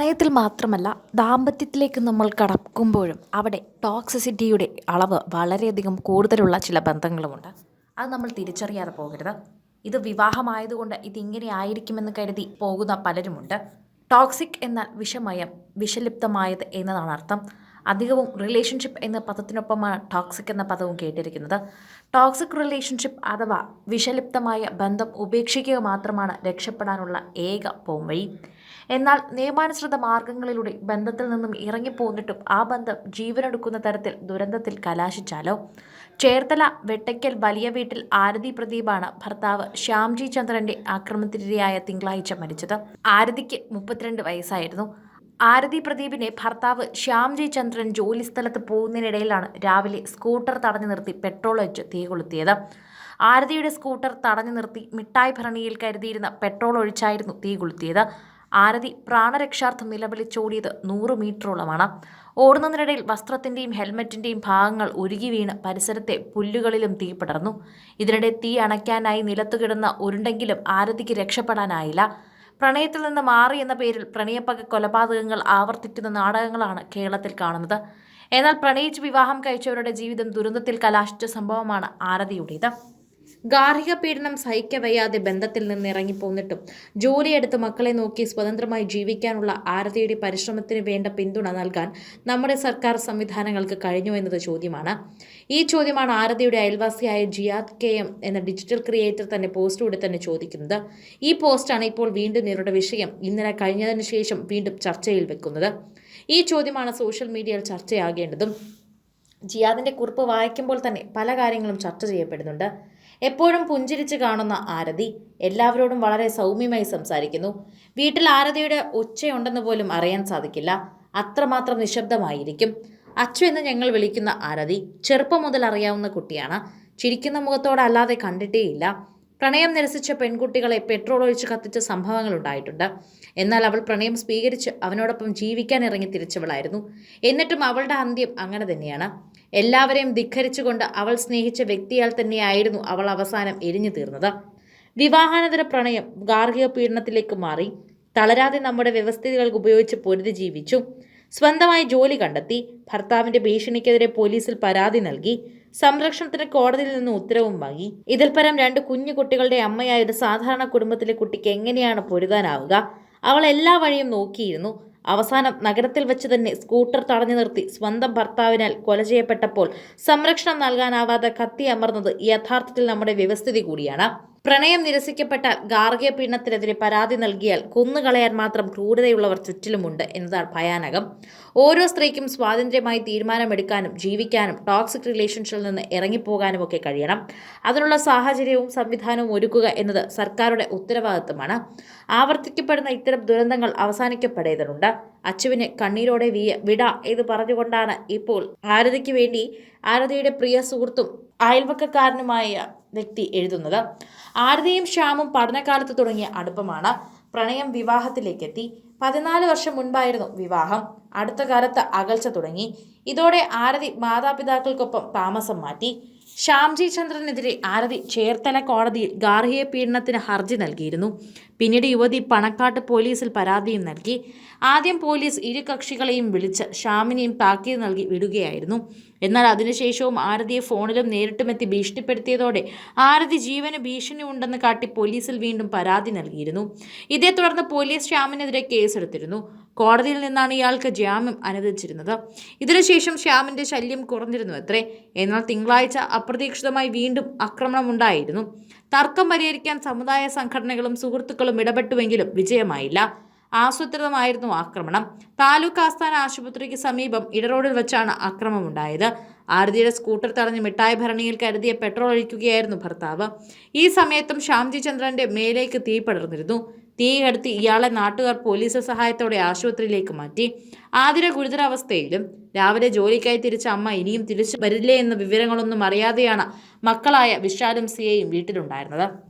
പ്രണയത്തിൽ മാത്രമല്ല ദാമ്പത്യത്തിലേക്ക് നമ്മൾ കടക്കുമ്പോഴും അവിടെ ടോക്സിസിറ്റിയുടെ അളവ് വളരെയധികം കൂടുതലുള്ള ചില ബന്ധങ്ങളുമുണ്ട്. അത് നമ്മൾ തിരിച്ചറിയാതെ പോകരുത്. ഇത് വിവാഹമായതുകൊണ്ട് ഇതിങ്ങനെ ആയിരിക്കുമെന്ന് കരുതി പോകുന്ന പലരുമുണ്ട്. ടോക്സിക് എന്നാൽ വിഷമയം വിഷലിപ്തമായത് എന്നതാണ് അർത്ഥം. അധികവും റിലേഷൻഷിപ്പ് എന്ന പദത്തിനൊപ്പമാണ് ടോക്സിക് എന്ന പദവും കേട്ടിരിക്കുന്നത്. ടോക്സിക് റിലേഷൻഷിപ്പ് അഥവാ വിഷലിപ്തമായ ബന്ധം ഉപേക്ഷിക്കുക മാത്രമാണ് രക്ഷപ്പെടാനുള്ള ഏക പോംവഴി. എന്നാൽ നിയമാനുസൃത മാർഗങ്ങളിലൂടെ ബന്ധത്തിൽ നിന്നും ഇറങ്ങിപ്പോന്നിട്ടും ആ ബന്ധം ജീവനെടുക്കുന്ന തരത്തിൽ ദുരന്തത്തിൽ കലാശിച്ചാലോ? ചേർത്തല വെട്ടയ്ക്കൽ വലിയ വീട്ടിൽ ആരതി പ്രദീപാണ് ഭർത്താവ് ശ്യാംജി ചന്ദ്രന്റെ ആക്രമണത്തിനിരയായ തിങ്കളാഴ്ച മരിച്ചത്. ആരതിക്ക് മുപ്പത്തിരണ്ട് വയസ്സായിരുന്നു. ആരതി പ്രദീപിനെ ഭർത്താവ് ശ്യാംജി ചന്ദ്രൻ ജോലി സ്ഥലത്ത് പോകുന്നതിനിടയിലാണ് രാവിലെ സ്കൂട്ടർ തടഞ്ഞു നിർത്തി പെട്രോൾ ഒഴിച്ച് തീ കൊളുത്തിയത്. ആരതിയുടെ സ്കൂട്ടർ തടഞ്ഞു നിർത്തി മിഠായി ഭരണിയിൽ കരുതിയിരുന്ന പെട്രോൾ ഒഴിച്ചായിരുന്നു തീ കൊളുത്തിയത്. ആരതി പ്രാണരക്ഷാർത്ഥം നിലവിളിച്ചോടിയത് നൂറ് മീറ്ററോളമാണ്. ഓടുന്നതിനിടയിൽ വസ്ത്രത്തിന്റെയും ഹെൽമറ്റിന്റെയും ഭാഗങ്ങൾ ഉരുകി വീണ് പരിസരത്തെ പുല്ലുകളിലും തീ പടർന്നു. ഇതിനിടെ തീ അണയ്ക്കാനായി നിലത്തു കിടന്ന ഉരുണ്ടെങ്കിലും ആരതിക്ക് രക്ഷപ്പെടാനായില്ല. പ്രണയത്തിൽ നിന്ന് മാറി എന്ന പേരിൽ പ്രണയപ്പക കൊലപാതകങ്ങൾ ആവർത്തിക്കുന്ന നാടകങ്ങളാണ് കേരളത്തിൽ കാണുന്നത്. എന്നാൽ പ്രണയിച്ച് വിവാഹം കഴിച്ചവരുടെ ജീവിതം ദുരന്തത്തിൽ കലാശിച്ച സംഭവമാണ് ആരതിയുടേത്. ഗാർഹിക പീഡനം സഹിക്കവയ്യാതെ ബന്ധത്തിൽ നിന്ന് ഇറങ്ങിപ്പോന്നിട്ടും ജോലിയെടുത്ത് മക്കളെ നോക്കി സ്വതന്ത്രമായി ജീവിക്കാനുള്ള ആരതിയുടെ പരിശ്രമത്തിന് വേണ്ട പിന്തുണ നൽകാൻ നമ്മുടെ സർക്കാർ സംവിധാനങ്ങൾക്ക് കഴിഞ്ഞു എന്നത് ചോദ്യമാണ്. ഈ ചോദ്യമാണ് ആരതിയുടെ അയൽവാസിയായ ജിയാദ് കെ എം എന്ന ഡിജിറ്റൽ ക്രിയേറ്റർ തന്നെ പോസ്റ്റിലൂടെ തന്നെ ചോദിക്കുന്നത്. ഈ പോസ്റ്റാണ് ഇപ്പോൾ വീണ്ടും ഇവരുടെ വിഷയം. ഇന്നലെ കഴിഞ്ഞതിന് ശേഷം വീണ്ടും ചർച്ചയിൽ വെക്കുന്നത്. ഈ ചോദ്യമാണ് സോഷ്യൽ മീഡിയയിൽ ചർച്ചയാകേണ്ടതും. ജിയാദിന്റെ കുറിപ്പ് വായിക്കുമ്പോൾ തന്നെ പല കാര്യങ്ങളും ചർച്ച ചെയ്യപ്പെടുന്നുണ്ട്. എപ്പോഴും പുഞ്ചിരിച്ച് കാണുന്ന ആരതി എല്ലാവരോടും വളരെ സൗമ്യമായി സംസാരിക്കുന്നു. വീട്ടിൽ ആരതിയുടെ ഉച്ചയുണ്ടെന്ന് പോലും അറിയാൻ സാധിക്കില്ല. അത്രമാത്രം നിശബ്ദമായിരിക്കും. അച്ചു എന്ന് ഞങ്ങൾ വിളിക്കുന്ന ആരതി ചെറുപ്പം മുതൽ അറിയാവുന്ന കുട്ടിയാണ്. ചിരിക്കുന്ന മുഖത്തോടെ അല്ലാതെ കണ്ടിട്ടേയില്ല. പ്രണയം നിരസിച്ച പെൺകുട്ടികളെ പെട്രോൾ ഒഴിച്ച് കത്തിച്ച സംഭവങ്ങൾ ഉണ്ടായിട്ടുണ്ട്. എന്നാൽ അവൾ പ്രണയം സ്വീകരിച്ച് അവനോടൊപ്പം ജീവിക്കാൻ ഇറങ്ങി തിരിച്ചവളായിരുന്നു. എന്നിട്ടും അവളുടെ അന്ത്യം അങ്ങനെ തന്നെയാണ്. എല്ലാവരെയും ധിഖരിച്ചുകൊണ്ട് അവൾ സ്നേഹിച്ച വ്യക്തിയാൽ തന്നെയായിരുന്നു അവൾ അവസാനം എരിഞ്ഞു തീർന്നത്. വിവാഹാനന്തര പ്രണയം ഗാർഹിക പീഡനത്തിലേക്ക് മാറി. തളരാതെ നമ്മുടെ വ്യവസ്ഥിതികൾക്ക് ഉപയോഗിച്ച് പൊരുതി ജീവിച്ചു. സ്വന്തമായി ജോലി കണ്ടെത്തി. ഭർത്താവിന്റെ ഭീഷണിക്കെതിരെ പോലീസിൽ പരാതി നൽകി. സംരക്ഷണത്തിന് കോടതിയിൽ നിന്ന് ഉത്തരവും വാങ്ങി. ഇതിൽ പരം രണ്ട് കുഞ്ഞു കുട്ടികളുടെ അമ്മയായ ഒരു സാധാരണ കുടുംബത്തിലെ കുട്ടിക്ക് എങ്ങനെയാണ് പൊരുതാനാവുക? അവൾ എല്ലാ വഴിയും നോക്കിയിരുന്നു. അവസാനം നഗരത്തിൽ വെച്ച് തന്നെ സ്കൂട്ടർ തടഞ്ഞു നിർത്തി സ്വന്തം ഭർത്താവിനാൽ കൊല ചെയ്യപ്പെട്ടപ്പോൾ സംരക്ഷണം നൽകാനാവാതെ കത്തി അമർന്നത് യഥാർത്ഥത്തിൽ നമ്മുടെ വ്യവസ്ഥിതി കൂടിയാണ്. പ്രണയം നിരസിക്കപ്പെട്ട ഗാർഹിക പീഡനത്തിനെതിരെ പരാതി നൽകിയാൽ കുന്നുകളയാൻ മാത്രം ക്രൂരതയുള്ളവർ ചുറ്റിലുമുണ്ട് എന്നതാണ് ഭയാനകം. ഓരോ സ്ത്രീക്കും സ്വാതന്ത്ര്യമായി തീരുമാനമെടുക്കാനും ജീവിക്കാനും ടോക്സിക് റിലേഷൻഷിപ്പിൽ നിന്ന് ഇറങ്ങിപ്പോകാനും ഒക്കെ കഴിയണം. അതിനുള്ള സാഹചര്യവും സംവിധാനവും ഒരുക്കുക എന്നത് സർക്കാരുടെ ഉത്തരവാദിത്തമാണ്. ആവർത്തിക്കപ്പെടുന്ന ഇത്തരം ദുരന്തങ്ങൾ അവസാനിക്കപ്പെടേണ്ടതുണ്ട്. അച്ചുവിന് കണ്ണീരോടെ വിയ വിട എന്ന് പറഞ്ഞുകൊണ്ടാണ് ഇപ്പോൾ ആരതിക്ക് വേണ്ടി ആരതിയുടെ പ്രിയ സുഹൃത്തും അയൽവക്കക്കാരനുമായ വ്യക്തി എഴുതുന്നത്. ആരതിയും ശ്യാമും പഠനകാലത്ത് തുടങ്ങിയ അടുപ്പമാണ്. പ്രണയം വിവാഹത്തിലേക്കെത്തി. പതിനാല് വർഷം മുൻപായിരുന്നു വിവാഹം. അടുത്ത കാലത്ത് അകൽച്ച തുടങ്ങി. ഇതോടെ ആരതി മാതാപിതാക്കൾക്കൊപ്പം താമസം മാറ്റി. ശ്യാംജി ചന്ദ്രനെതിരെ ആരതി ചേർത്തല കോടതിയിൽ ഗാർഹിക പീഡനത്തിന് ഹർജി നൽകിയിരുന്നു. പിന്നീട് യുവതി പണക്കാട്ട് പോലീസിൽ പരാതിയും നൽകി. ആദ്യം പോലീസ് ഇരു കക്ഷികളെയും വിളിച്ച് ശ്യാമിനെയും താക്കീത് നൽകി വിടുകയായിരുന്നു. എന്നാൽ അതിനുശേഷവും ആരതിയെ ഫോണിലും നേരിട്ടുമെത്തി ഭീഷണിപ്പെടുത്തിയതോടെ ആരതി ജീവന് ഭീഷണി ഉണ്ടെന്ന് കാട്ടി പോലീസിൽ വീണ്ടും പരാതി നൽകിയിരുന്നു. ഇതേ തുടർന്ന് പോലീസ് ശ്യാമിനെതിരെ കേസെടുത്തിരുന്നു. കോടതിയിൽ നിന്നാണ് ഇയാൾക്ക് ജാമ്യം അനുവദിച്ചിരുന്നത്. ഇതിനുശേഷം ശ്യാമിന്റെ ശല്യം കുറഞ്ഞിരുന്നു അത്രേ എന്നാൽ തിങ്കളാഴ്ച അപ്രതീക്ഷിതമായി വീണ്ടും ആക്രമണം ഉണ്ടായിരുന്നു തർക്കം പരിഹരിക്കാൻ സമുദായ സംഘടനകളും സുഹൃത്തുക്കളും ഇടപെട്ടുവെങ്കിലും വിജയമായില്ല. ആസൂത്രിതമായിരുന്നു ആക്രമണം. താലൂക്ക് ആസ്ഥാന ആശുപത്രിക്ക് സമീപം ഇടറോഡിൽ വെച്ചാണ് ആക്രമണമുണ്ടായത്. ആരതിയുടെ സ്കൂട്ടർ തടഞ്ഞ് മിഠായി ഭരണിയിൽ കരുതിയ പെട്രോൾ ഒഴിക്കുകയായിരുന്നു ഭർത്താവ്. ഈ സമയത്തും ശ്യാംജി ചന്ദ്രന്റെ മേലേക്ക് തീ പടർന്നിരുന്നു. തീ കടത്തി ഇയാളെ നാട്ടുകാർ പോലീസ് സഹായത്തോടെ ആശുപത്രിയിലേക്ക് മാറ്റി. ആതിര ഗുരുതരാവസ്ഥയിലും രാവിലെ ജോലിക്കായി തിരിച്ച അമ്മ ഇനിയും തിരിച്ചു വരില്ലേ എന്ന വിവരങ്ങളൊന്നും അറിയാതെയാണ് മക്കളായ വിശാലും സിയയും വീട്ടിലുണ്ടായിരുന്നത്.